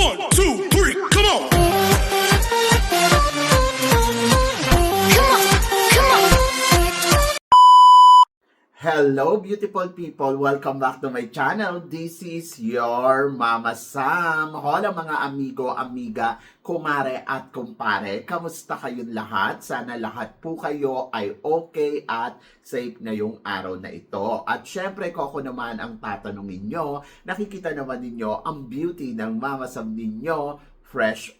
One, two, Hello, beautiful people! Welcome back to my channel. This is your Mama Sam. Hola mga amigo, amiga, kumare at kumpare. Kamusta kayong lahat? Sana lahat po kayo ay okay at safe ngayong araw na ito. At syempre, ako naman ang tatanungin nyo. Nakikita naman ninyo ang beauty ng Mama Sam ninyo. Fresh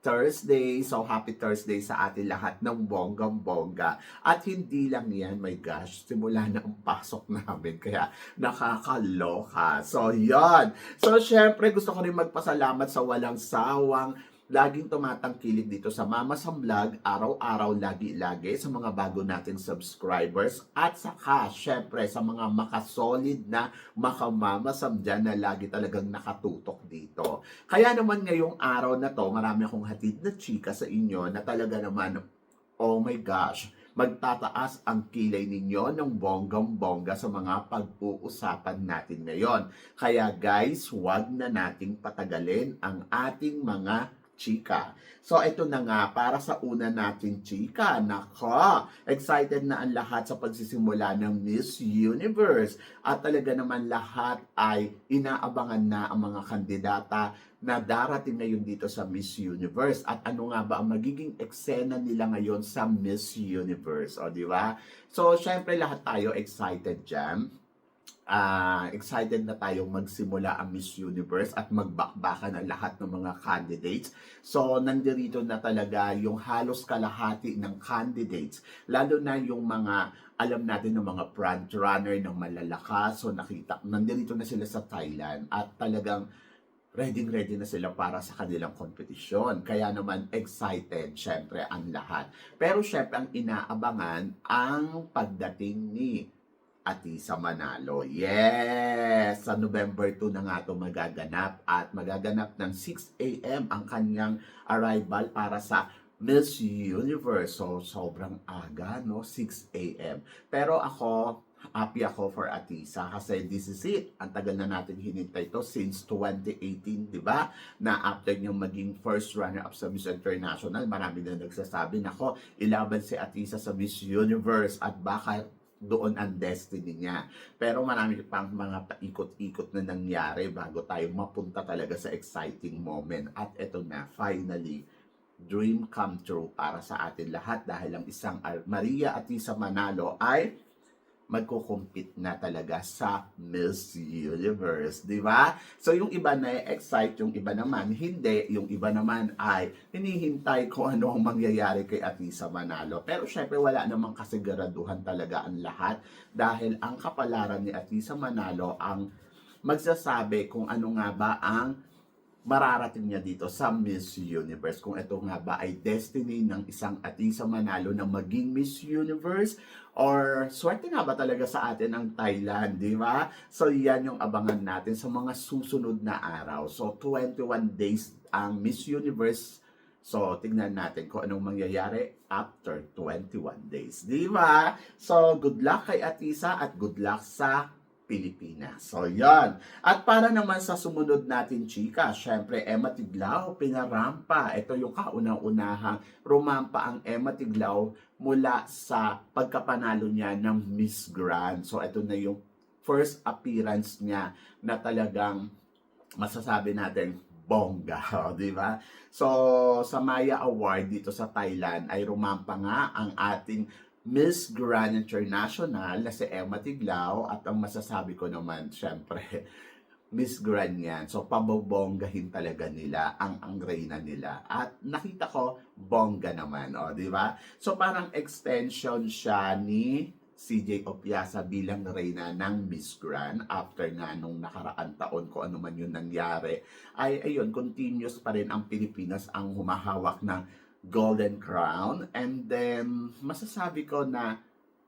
Thursday. So, happy Thursday sa atin lahat ng bonggang-bongga. At hindi lang yan, my gosh, simula na ang pasok namin. Kaya nakakaloka. So, yon. So, syempre, gusto ko rin magpasalamat sa walang sawang laging tumatangkilik dito sa Mama Sam Vlog, araw-araw, lagi-lagi, sa mga bago nating subscribers, at saka, syempre, sa mga makasolid na makamamasam dyan na lagi talagang nakatutok dito. Kaya naman ngayong araw na to, marami akong hatid na chika sa inyo na talaga naman, oh my gosh, magtataas ang kilay ninyo ng bonggang-bongga sa mga pag-uusapan natin ngayon. Kaya guys, wag na nating patagalin ang ating mga chika. So ito na nga, para sa una natin chika, nako, excited na ang lahat sa pagsisimula ng Miss Universe. At talaga naman lahat ay inaabangan na ang mga kandidata na darating ngayon dito sa Miss Universe. At ano nga ba ang magiging eksena nila ngayon sa Miss Universe, o di ba? So, syempre lahat tayo excited dyan ah excited na tayong magsimula ang Miss Universe at magbakbakan ang lahat ng mga candidates. So, nandirito na talaga yung halos kalahati ng candidates, lalo na yung mga alam natin ng mga front runner ng malalakas. So, nakita, nandirito na sila sa Thailand at talagang ready-ready na sila para sa kanilang kompetisyon. Kaya naman excited, syempre, ang lahat. Pero syempre, ang inaabangan ang pagdating ni Atisa Manalo. Yes! Sa November 2 na nga ito magaganap at magaganap ng 6 a.m. ang kanyang arrival para sa Miss Universe. So, sobrang aga, no? 6 a.m. Pero ako, happy ako for Atisa kasi this is it. Ang tagal na natin hinintay to since 2018, di ba? Na after niyang maging first runner-up sa Miss International, marami na nagsasabi, nako, ilaban si Atisa sa Miss Universe at baka doon ang destiny niya. Pero marami pang mga paikot-ikot na nangyari bago tayo mapunta talaga sa exciting moment. At eto na, finally, dream come true para sa atin lahat dahil ang isang Ar- Maria Atisa Manalo ay magkukumpit na talaga sa Miss Universe, di ba? So yung iba na excite, yung iba naman hindi, yung iba naman ay hinihintay kung ano ang mangyayari kay Atisa Manalo. Pero syempre wala namang kasiguraduhan talaga ang lahat dahil ang kapalaran ni Atisa Manalo ang magsasabi kung ano nga ba ang mararating niya dito sa Miss Universe. Kung ito nga ba ay destiny ng isang Atisa Manalo na maging Miss Universe or swerte nga ba talaga sa atin ang Thailand, di ba? So yan yung abangan natin sa mga susunod na araw. So 21 days ang Miss Universe So, tignan natin kung anong mangyayari after 21 days. Di ba? So, good luck kay Atisa at good luck sa Pilipinas. So, yan. At para naman sa sumunod natin, chika, syempre, Emma Tiglao, pinarampa. Ito yung kaunang-unahang rumampa ang Emma Tiglao mula sa pagkapanalo niya ng Miss Grand. So, ito na yung first appearance niya na talagang masasabi natin bongga, o, di ba? So, sa Maya Award dito sa Thailand ay rumampa nga ang ating Miss Grand International na si Emma Tiglao at ang masasabi ko naman, syempre, Miss Grand yan. So, pabobonggahin talaga nila ang ang reyna nila. At nakita ko, bongga naman, o, di ba? So, parang extension siya ni CJ Opiasa bilang reyna ng Miss Grand after nga nung nakaraan taon ko ano man yun nangyari ay ayun continuous pa rin ang Pilipinas ang humahawak ng Golden Crown and then masasabi ko na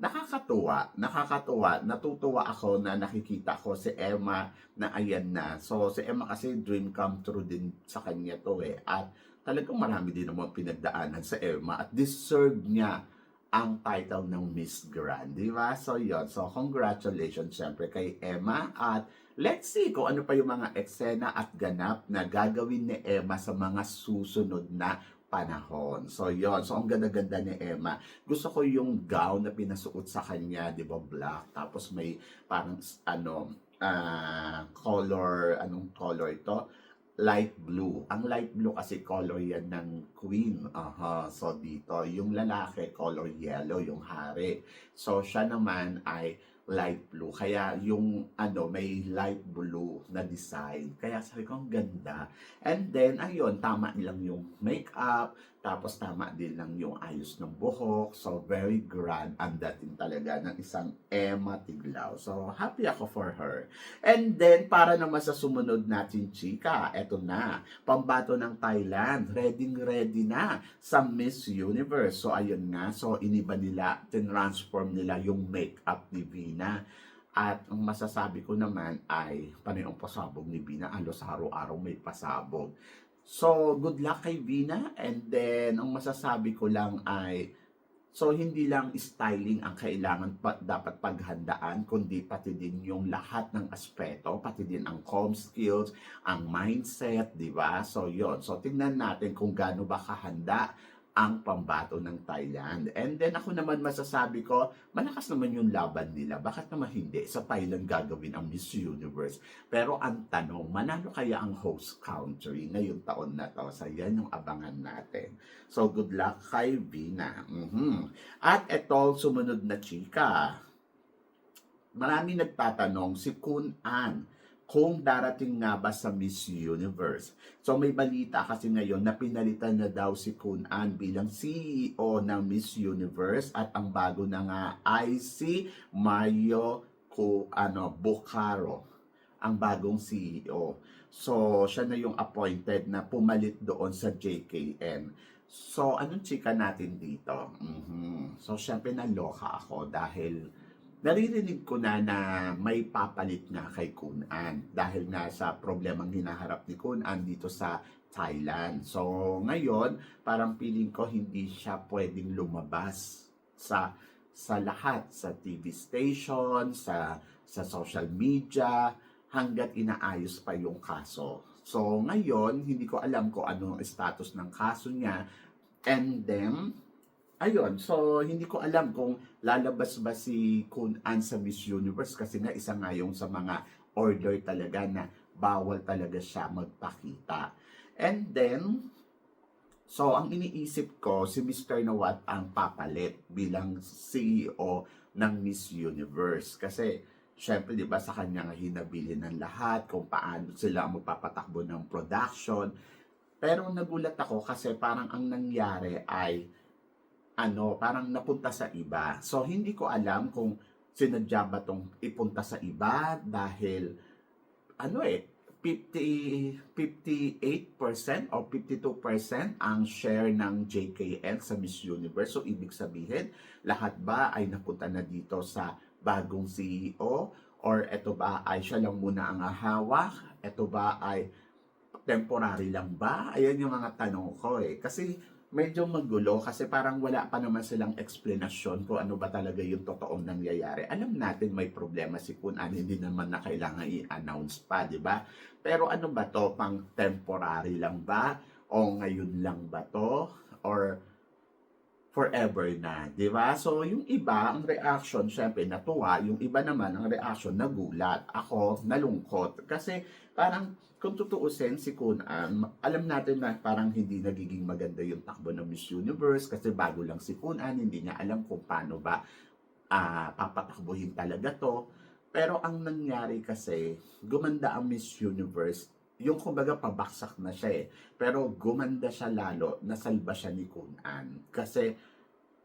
nakakatuwa, nakakatuwa, natutuwa ako na nakikita ko si Emma na ayan na. So, si Emma kasi dream come true din sa kanya to eh. At talagang marami din naman pinagdaanan sa Emma at deserve niya ang title ng Miss Grand, di ba? So, yon So, congratulations syempre kay Emma at let's see kung ano pa yung mga eksena at ganap na gagawin ni Emma sa mga susunod na panahon. So, yon So, ang ganda-ganda ni Emma. Gusto ko yung gown na pinasuot sa kanya, di ba, black. Tapos may parang, ano, ah, color, anong color ito? light blue. Ang light blue kasi color yan ng queen. Aha. So dito, yung lalaki color yellow, yung hari. So siya naman ay light blue. Kaya yung ano, may light blue na design. Kaya sabi ko, ang ganda. And then, ayun, tama lang yung makeup. Tapos tama din lang yung ayos ng buhok. So, very grand ang dating talaga ng isang Emma Tiglao. So, happy ako for her. And then, para naman sa sumunod natin, chika, eto na. Pambato ng Thailand. Ready ready na sa Miss Universe. So, ayun nga. So, iniba nila, tinransform nila yung makeup ni Vina. At ang masasabi ko naman ay panay ang pasabog ni Vina. Alos araw-araw may pasabog. So, good luck kay Vina. And then, ang masasabi ko lang ay, so hindi lang styling ang kailangan pa, dapat paghandaan, kundi pati din yung lahat ng aspeto, pati din ang com skills, ang mindset, di ba? So, yon So, tingnan natin kung gaano ba kahanda ang pambato ng Thailand. And then ako naman masasabi ko, malakas naman yung laban nila. Bakit naman hindi? Sa Thailand gagawin ang Miss Universe. Pero ang tanong, manalo kaya ang host country ngayong taon na to? So yan yung abangan natin. So good luck kay Vina. Mhm. At eto, sumunod na chika. Marami nagtatanong si Kun An kung darating nga ba sa Miss Universe. So may balita kasi ngayon na pinalitan na daw si Kun An bilang CEO ng Miss Universe at ang bago na nga ay si Mario ko ano Bocaro ang bagong CEO. So siya na yung appointed na pumalit doon sa JKN. So anong chika natin dito? Mhm. So syempre naloka ako dahil naririnig ko na na may papalit nga kay Kun An dahil nga sa problemang hinaharap ni Kun An dito sa Thailand. So ngayon, parang feeling ko hindi siya pwedeng lumabas sa sa lahat sa TV station, sa sa social media hanggat inaayos pa yung kaso. So ngayon, hindi ko alam kung ano ang status ng kaso niya. And then, Ayun, so hindi ko alam kung lalabas ba si Kun An sa Miss Universe kasi nga isa nga yung sa mga order talaga na bawal talaga siya magpakita. And then, so ang iniisip ko, si Mr. Nawat ang papalit bilang CEO ng Miss Universe. Kasi, syempre, di ba, sa kanya nga hinabilin ng lahat kung paano sila magpapatakbo ng production. Pero nagulat ako kasi parang ang nangyari ay ano, parang napunta sa iba. So, hindi ko alam kung sinadya ba tong ipunta sa iba dahil, ano eh, 50, 58% or 52% ang share ng JKN sa Miss Universe. So, ibig sabihin, lahat ba ay napunta na dito sa bagong CEO? Or ito ba ay siya lang muna ang hawak? Ito ba ay temporary lang ba? Ayan yung mga tanong ko eh. Kasi medyo magulo kasi parang wala pa naman silang explanation kung ano ba talaga yung totoong nangyayari. Alam natin may problema si Kun An, hindi naman na kailangan i-announce pa, di ba? Pero ano ba to, pang temporary lang ba? O ngayon lang ba to? Or forever na, di ba? So, yung iba, ang reaction, syempre, natuwa. Yung iba naman, ang reaction, nagulat. Ako, nalungkot. Kasi, parang, kung tutuusin si Kun An, alam natin na parang hindi nagiging maganda yung takbo ng Miss Universe kasi bago lang si Kun An, hindi niya alam kung paano ba ah, papatakbuhin talaga to. Pero ang nangyari kasi, gumanda ang Miss Universe yung kumbaga pabaksak na siya eh. Pero gumanda siya lalo, nasalba siya ni Kun An. Kasi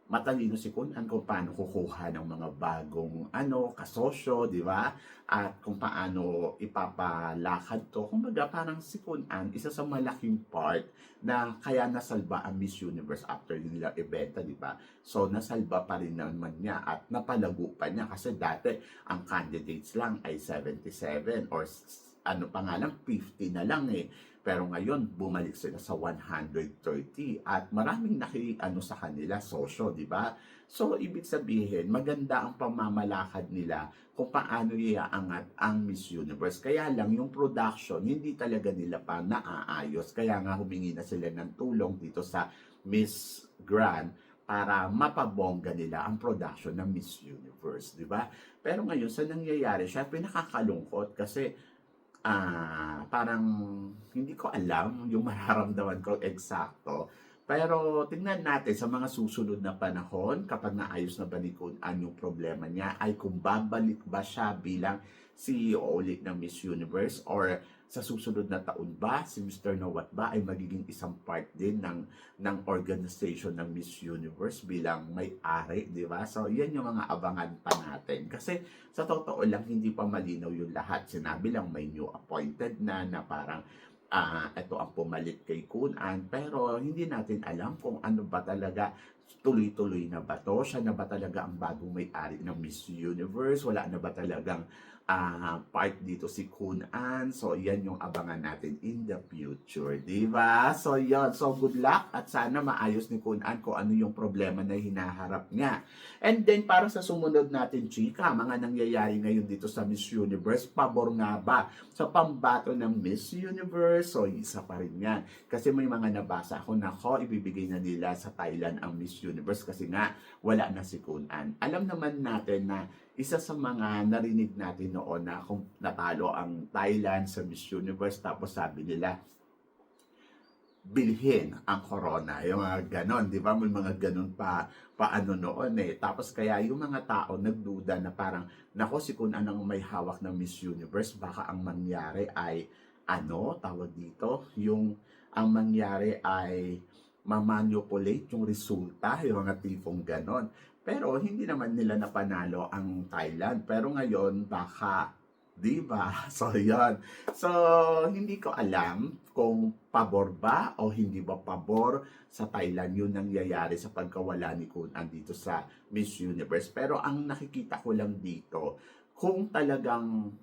matalino si Kun An kung paano kukuha ng mga bagong ano, kasosyo, di ba? At kung paano ipapalakad to. Kumbaga parang si Kun An, isa sa malaking part na kaya nasalba ang Miss Universe after nila ibenta, di ba? So nasalba pa rin naman niya at napalago pa niya kasi dati ang candidates lang ay 77 or ano pa nga lang, 50 na lang eh. Pero ngayon, bumalik sila sa 130 at maraming naki ano sa kanila, sosyo, di ba? So, ibig sabihin, maganda ang pamamalakad nila kung paano iaangat ang Miss Universe. Kaya lang, yung production, hindi talaga nila pa naaayos. Kaya nga humingi na sila ng tulong dito sa Miss Grand para mapabongga nila ang production ng Miss Universe, di ba? Pero ngayon, sa nangyayari, syempre nakakalungkot kasi ah parang hindi ko alam yung mararamdaman ko eksakto. Pero tingnan natin sa mga susunod na panahon, kapag naayos na ba ni Kun An yung problema niya, ay kung babalik ba siya bilang CEO ulit ng Miss Universe or sa susunod na taon ba si Mr. Nawat ba ay magiging isang part din ng ng organization ng Miss Universe bilang may-ari, di ba? So, yan yung mga abangan pa natin. Kasi sa totoo lang, hindi pa malinaw yung lahat. Sinabi lang may new appointed na na parang ah ito ang pumalit kay Kun An. Pero hindi natin alam kung ano ba talaga tuloy-tuloy na ba to? Siya na ba talaga ang bagong may-ari ng Miss Universe? Wala na ba talagang ah part dito si Kun An? So, yan yung abangan natin in the future. Di ba? So, yan. So, good luck at sana maayos ni Kun An kung ano yung problema na hinaharap niya. And then, para sa sumunod natin, chika, mga nangyayari ngayon dito sa Miss Universe, pabor nga ba sa pambato ng Miss Universe? So, isa pa rin yan. Kasi may mga nabasa ako na ko, ibibigay na nila sa Thailand ang Miss Universe kasi nga wala na si Kun An. Alam naman natin na isa sa mga narinig natin noon na kung natalo ang Thailand sa Miss Universe tapos sabi nila bilhin ang corona. Yung mga ganon, di ba? May mga ganon pa, paano noon eh. Tapos kaya yung mga tao nagduda na parang, nako si Kun anong may hawak ng Miss Universe, baka ang mangyari ay, ano, tawag dito, yung ang mangyari ay mamanipulate yung resulta, yung mga tipong ganon. Pero hindi naman nila napanalo ang Thailand. Pero ngayon, baka, di ba? So, yon So, hindi ko alam kung pabor ba o hindi ba pabor sa Thailand yun nangyayari sa pagkawala ni Kun An dito sa Miss Universe. Pero ang nakikita ko lang dito, kung talagang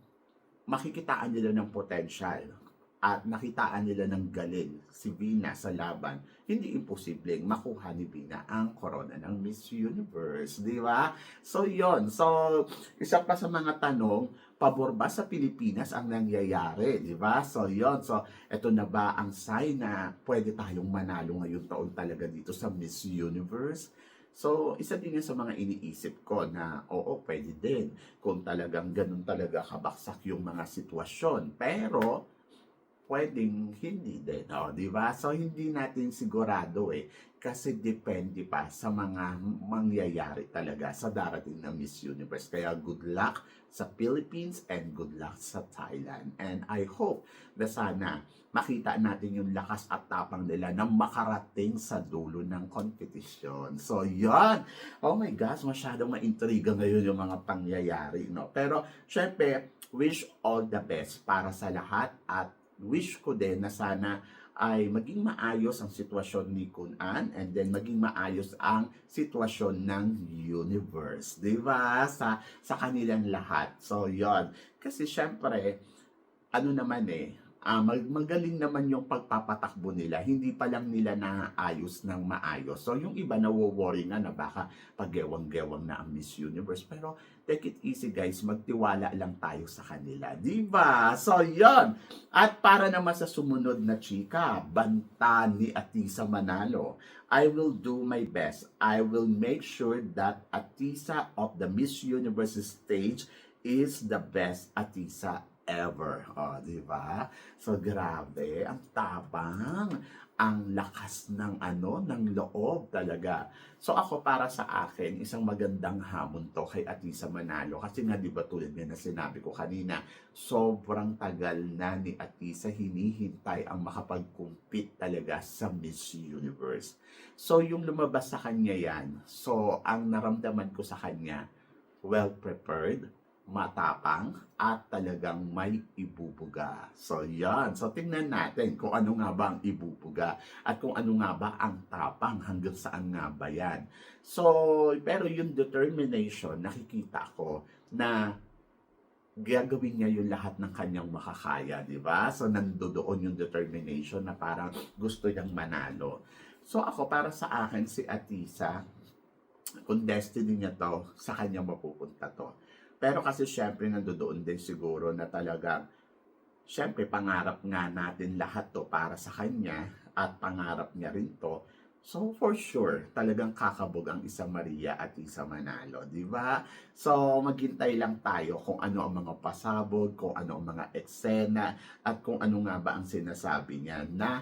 makikitaan nila ng potential at nakitaan nila ng galing si Vina sa laban, hindi imposibleng makuha ni Vina ang corona ng Miss Universe, di ba? So, yon So, isa pa sa mga tanong, pabor ba sa Pilipinas ang nangyayari, di ba? So, yon So, eto na ba ang sign na pwede tayong manalo ngayong taon talaga dito sa Miss Universe? So, isa din sa mga iniisip ko na oo, pwede din kung talagang ganun talaga kabaksak yung mga sitwasyon. Pero, pwedeng hindi din, oh, di ba? So, hindi natin sigurado eh. Kasi depende pa sa mga mangyayari talaga sa darating na Miss Universe. Kaya good luck sa Philippines and good luck sa Thailand. And I hope na sana makita natin yung lakas at tapang nila na makarating sa dulo ng competition. So, yon Oh my gosh, masyadong maintriga ngayon yung mga pangyayari, no? Pero, syempre, wish all the best para sa lahat at wish ko din na sana ay maging maayos ang sitwasyon ni Kun An and then maging maayos ang sitwasyon ng universe, 'di ba? Sa sa kanilang lahat. So, 'yon. Kasi syempre, ano naman eh, ah, mag- magaling naman yung pagpapatakbo nila. Hindi pa lang nila naayos ng maayos. So, yung iba na-worry nga na baka paggewang-gewang na ang Miss Universe. Pero, take it easy guys. Magtiwala lang tayo sa kanila. Di ba? So, yon At para naman sa sumunod na chika, banta ni Atisa Manalo. I will do my best. I will make sure that Atisa of the Miss Universe stage is the best Atisa ever. O, di ba? So, grabe. Ang tapang. Ang lakas ng ano, ng loob talaga. So, ako para sa akin, isang magandang hamon to kay Atisa Manalo. Kasi nga, di ba tulad nga na sinabi ko kanina, sobrang tagal na ni Atisa hinihintay ang makapag-compete talaga sa Miss Universe. So, yung lumabas sa kanya yan, so, ang naramdaman ko sa kanya, well-prepared, matapang, at talagang may ibubuga. So, yan. So, tingnan natin kung ano nga ba ang ibubuga at kung ano nga ba ang tapang hanggang saan nga ba yan. So, pero yung determination, nakikita ko na gagawin niya yung lahat ng kanyang makakaya, di ba? So, nandoon yung determination na parang gusto niyang manalo. So, ako, para sa akin, si Atisa, kung destiny niya to, sa kanya mapupunta to. Pero kasi syempre nandoon din siguro na talagang syempre pangarap nga natin lahat to para sa kanya at pangarap niya rin to. So for sure, talagang kakabog ang isa Maria at isa Manalo, di ba? So maghintay lang tayo kung ano ang mga pasabog, kung ano ang mga eksena, at kung ano nga ba ang sinasabi niya na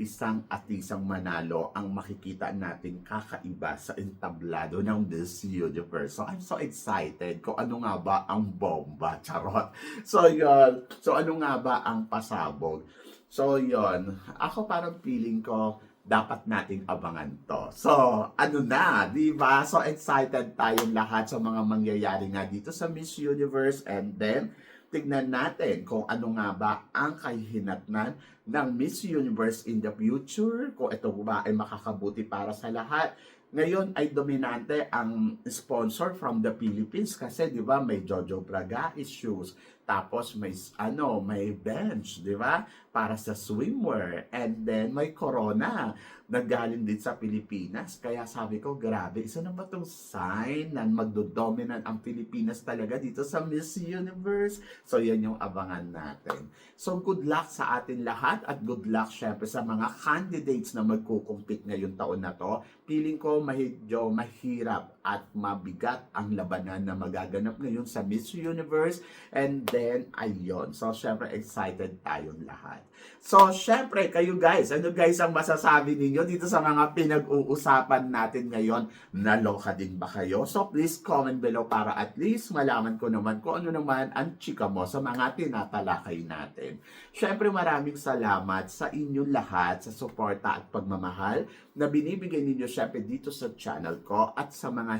isang at isang manalo ang makikita natin kakaiba sa entablado ng Miss Universe. So, I'm so excited kung ano nga ba ang bomba. Charot. So, yun. So, ano nga ba ang pasabog? So, yun. Ako parang feeling ko, dapat nating abangan to. So, ano na, di ba? So, excited tayong lahat sa mga mangyayari nga dito sa Miss Universe. And then, tignan natin kung ano nga ba ang kahihinatnan ng Miss Universe in the future, kung ito ba ay makakabuti para sa lahat. Ngayon ay dominante ang sponsor from the Philippines kasi 'di ba may Jojo Braga issues. Tapos may ano, may bench, 'di ba? Para sa swimwear and then may Corona naggaling din sa Pilipinas. Kaya sabi ko, grabe, isa na ba itong sign na magdodominant ang Pilipinas talaga dito sa Miss Universe? So, yan yung abangan natin. So, good luck sa atin lahat at good luck syempre sa mga candidates na magkukumpit ngayon taon na to. Feeling ko medyo mahirap at mabigat ang labanan na magaganap ngayon sa Miss Universe. And then, ayun. So, syempre, excited tayong lahat. So, syempre, kayo guys, ano guys ang masasabi ninyo dito sa mga pinag-uusapan natin ngayon? Naloka din ba kayo? So, please comment below para at least malaman ko naman kung ano naman ang chika mo sa mga tinatalakay natin. Syempre, maraming salamat sa inyong lahat sa suporta at pagmamahal na binibigay ninyo syempre dito sa channel ko at sa mga